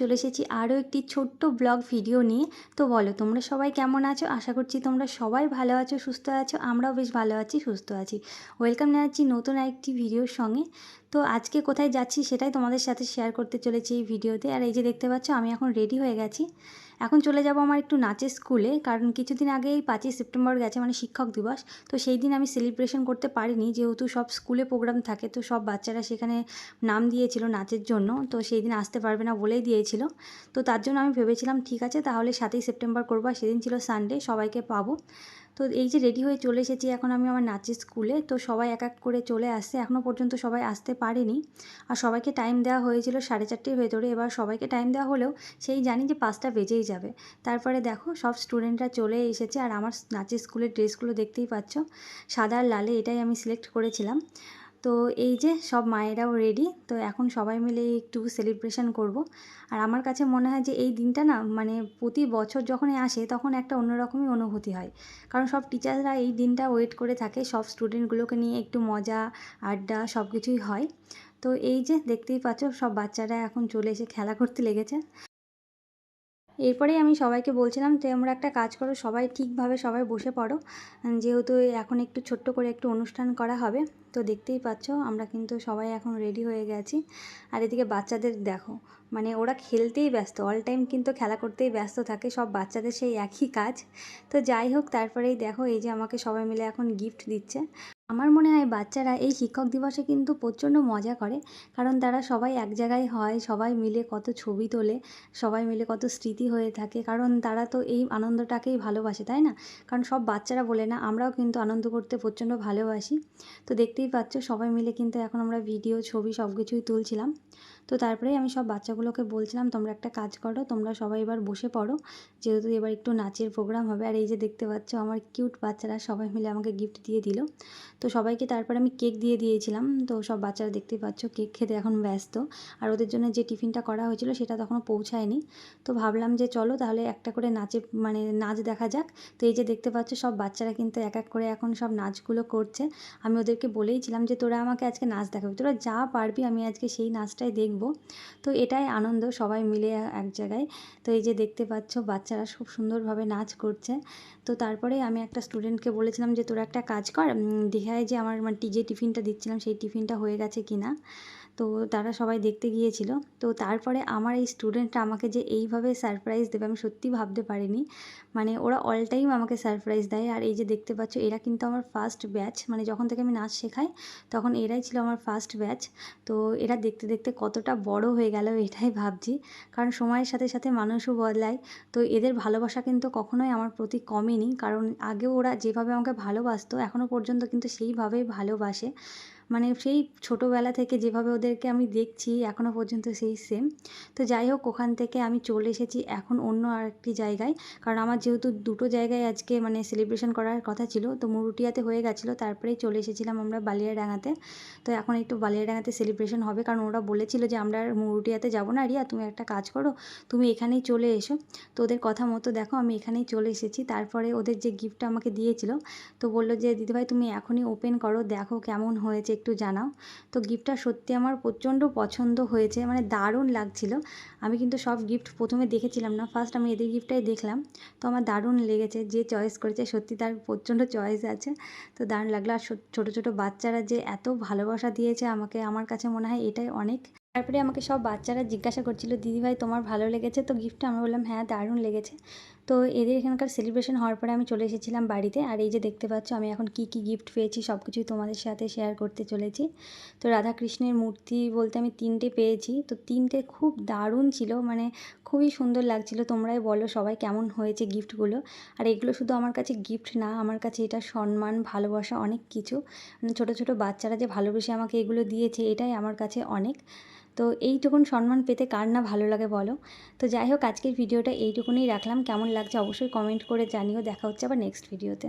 চলে এসেছি আরও একটি ছোট্ট ব্লগ ভিডিও নিয়ে। তো বলো, তোমরা সবাই কেমন আছো? আশা করছি তোমরা সবাই ভালো আছো, সুস্থ আছো, আমরাও বেশ ভালো আছি, সুস্থ আছি। ওয়েলকাম জানাচ্ছি নতুন একটি ভিডিওর সঙ্গে। তো আজকে কোথায় যাচ্ছি সেটাই তোমাদের সাথে শেয়ার করতে চলেছি এই ভিডিওতে। আর এই যে দেখতে পাচ্ছ, আমি এখন রেডি হয়ে গেছি। এখন চলে যাব আমার একটু নাচের স্কুলে কারণ কিছুদিন আগে এই পাঁচই সেপ্টেম্বর গেছে মানে শিক্ষক দিবস। তো সেই দিন আমি সেলিব্রেশন করতে পারিনি, যেহেতু সব স্কুলে প্রোগ্রাম থাকে, তো সব বাচ্চারা সেখানে নাম দিয়েছিল নাচের জন্য। তো সেই দিন আসতে পারবে না বলেই দিয়েছিল। তো তার জন্য আমি ভেবেছিলাম, ঠিক আছে, তাহলে সাতই সেপ্টেম্বর করব সেদিন ছিল সানডে সবাইকে পাবো। তো এই যে রেডি হয়ে চলে এসেছি, এখন আমি আমার নাচের স্কুলে তো সবাই এক এক করে চলে আসছে এখনও পর্যন্ত সবাই আসতে পারেনি। আর সবাইকে টাইম দেওয়া হয়েছিল সাড়ে চারটের ভেতরে। এবার সবাইকে টাইম দেওয়া হলেও সেই জানি যে পাঁচটা বেজেই যাবে। তারপরে দেখো, সব স্টুডেন্টরা চলে এসেছে। আর আমার নাচের স্কুলের ড্রেসগুলো দেখতেই পাচ্ছ। সাদা আর লালে এটাই আমি সিলেক্ট করেছিলাম। তো এই যে সব মায়েরাও রেডি তো এখন সবাই মিলে একটু সেলিব্রেশন করব। আর আমার কাছে মনে হয় যে এই দিনটা না মানে প্রতি বছর যখনই আসে তখন একটা অন্যরকমই অনুভূতি হয়। কারণ সব টিচাররা এই দিনটা ওয়েট করে থাকে, সব স্টুডেন্টগুলোকে নিয়ে একটু মজা, আড্ডা সব কিছুই হয়। তো এই যে দেখতেই পাচ্ছ সব বাচ্চারা এখন চলে এসে খেলা করতে লেগেছে। এরপরেই আমি সবাইকে বলছিলাম, তোমরা একটা কাজ করো, সবাই ঠিকভাবে সবাই বসে পড়ো। যেহেতু এখন একটু ছোট্ট করে একটু অনুষ্ঠান করা হবে, তো দেখতেই পাচ্ছ আমরা কিন্তু সবাই এখন রেডি হয়ে গেছি। আর এদিকে বাচ্চাদের দেখো মানে ওরা খেলতেই ব্যস্ত অল টাইম কিন্তু খেলা করতেই ব্যস্ত থাকে, সব বাচ্চাদের সেই একই কাজ। তো যাই হোক, তারপরেই দেখো এই যে আমাকে সবাই মিলে এখন গিফট দিচ্ছে। আমার মনে হয় বাচ্চারা এই শিক্ষক দিবসে কিন্তু প্রচণ্ড মজা করে। কারণ তারা সবাই এক জায়গায় হয়, সবাই মিলে কত ছবি তোলে, সবাই মিলে কত স্মৃতি হয়ে থাকে। কারণ তারা তো এই আনন্দটাকেই ভালোবাসে, তাই না? কারণ সব বাচ্চারা বলে না, আমরাও কিন্তু আনন্দ করতে প্রচণ্ড ভালোবাসি। তো দেখতেই পাচ্ছ, সবাই মিলে কিন্তু এখন আমরা ভিডিও, ছবি সব কিছুই তুলছিলাম। তো তারপরেই আমি সব বাচ্চাগুলোকে বলছিলাম, তোমরা একটা কাজ করো, তোমরা সবাই এবার বসে পড়ো। যেহেতু এবার একটু নাচের প্রোগ্রাম হবে, আর এই যে দেখতে পাচ্ছ আমার কিউট বাচ্চারা সবাই মিলে আমাকে গিফট দিয়ে দিল। তো সবাইকে তারপরে আমি কেক দিয়ে দিয়েছিলাম। তো সব বাচ্চারা দেখতেই পাচ্ছ কেক খেতে এখন ব্যস্ত। আর ওদের জন্য যে টিফিনটা করা হয়েছিল সেটা তখনও পৌঁছায়নি। তো ভাবলাম যে চলো তাহলে একটা করে নাচে মানে নাচ দেখা যাক। তো এই যে দেখতে পাচ্ছ সব বাচ্চারা কিন্তু এক এক করে এখন সব নাচগুলো করছে। আমি ওদেরকে বলেইছিলাম যে, তোরা আমাকে আজকে নাচ দেখাবি, তোরা যা পারবি আমি আজকে সেই নাচটাই দেখব। তো এটাই আনন্দ সবাই মিলে এক জায়গায়। তো এই যে দেখতে পাচ্ছ, বাচ্চারা খুব সুন্দরভাবে নাচ করছে। তো তারপরে আমি একটা স্টুডেন্টকে বলেছিলাম যে, তোরা একটা কাজ কর দীঘায় যে আমার মানে যে টিফিনটা দিচ্ছিলাম, সেই টিফিনটা হয়ে গেছে কি না তো তারা সবাই দেখতে গিয়েছিল। তো তারপরে আমার এই স্টুডেন্টরা আমাকে যে এইভাবে সারপ্রাইজ দেবে আমি সত্যি ভাবতে পারিনি। মানে ওরা অল টাইম আমাকে সারপ্রাইজ দেয়। আর এই যে দেখতে পাচ্ছ, এরা কিন্তু আমার ফার্স্ট ব্যাচ মানে যখন থেকে আমি নাচ শেখাই, তখন এরাই ছিল আমার ফার্স্ট ব্যাচ তো এরা দেখতে দেখতে কতটা বড় হয়ে গেল এটাই ভাবছি। কারণ সময়ের সাথে সাথে মানুষও বদলায়। তো এদের ভালোবাসা কিন্তু কখনোই আমার প্রতি কমেনি। কারণ আগেও ওরা যেভাবে আমাকে ভালোবাসতো এখনও পর্যন্ত কিন্তু সেইভাবেই ভালোবাসে। মানে সেই ছোটোবেলা থেকে যেভাবে ওদেরকে আমি দেখছি এখনও পর্যন্ত সেই সেম তো যাই হোক, ওখান থেকে আমি চলে এসেছি এখন অন্য আরেকটি জায়গায়। কারণ আমার যেহেতু দুটো জায়গায় আজকে মানে সেলিব্রেশন করার কথা ছিল, তো মুরুটিয়াতে হয়ে গেছিল, তারপরেই চলে এসেছিলাম আমরা বালিয়াডাঙাতে তো এখন একটু বালিয়াডাঙাতে সেলিব্রেশন হবে, কারণ ওরা বলেছিল যে আমরা মুরুটিয়াতে যাব না। রিয়া, তুমি একটা কাজ করো, তুমি এখানেই চলে এসো। তো ওদের কথা মতো দেখো, আমি এখানেই চলে এসেছি। তারপরে ওদের যে গিফটটা আমাকে দিয়েছিল, তো বলল যে, দিদিভাই, তুমি এখনই ওপেন করো, দেখো কেমন হয়েছে একটু জানাও। তো গিফটটা সত্যি আমার প্রচণ্ড পছন্দ হয়েছে মানে দারুণ লাগছিল। আমি কিন্তু সব গিফট প্রথমে দেখেছিলাম না ফার্স্ট আমি এদের গিফটটাই দেখলাম। তো আমার দারুণ লেগেছে, যে চয়েস করেছে সত্যি তার প্রচণ্ড চয়েস আছে। তো দারুণ লাগল, আর ছোটো ছোটো বাচ্চারা যে এত ভালোবাসা দিয়েছে আমাকে, আমার কাছে মনে হয় এটাই অনেক। তারপরে আমাকে সব বাচ্চারা জিজ্ঞাসা করছিল, দিদিভাই, তোমার ভালো লেগেছে? তো গিফটটা আমি বললাম হ্যাঁ দারুণ লেগেছে। তো এদের এখানকার সেলিব্রেশন হওয়ার পরে আমি চলে এসেছিলাম বাড়িতে। আর এই যে দেখতে পাচ্ছ, আমি এখন কি কি গিফট পেয়েছি সব কিছুই তোমাদের সাথে শেয়ার করতে চলেছি। তো রাধাকৃষ্ণের মূর্তি বলতে আমি তিনটে পেয়েছি। তো তিনটে খুব দারুণ ছিল মানে খুবই সুন্দর লাগছিল। তোমরাই বলো সবাই কেমন হয়েছে গিফটগুলো আর এগুলো শুধু আমার কাছে গিফট না, আমার কাছে এটা সম্মান, ভালোবাসা অনেক কিছু। মানে ছোটো ছোটো বাচ্চারা যে ভালোবেসে আমাকে এগুলো দিয়েছে, এটাই আমার কাছে অনেক। তো এইটুকুন সম্মান পেতে কার না ভালো লাগে বলো? তো যাই হোক, আজকের ভিডিওটা এইটুকুনই রাখলাম। কেমন লাগছে অবশ্যই কমেন্ট করে জানিও। দেখা হচ্ছে আবার নেক্সট ভিডিওতে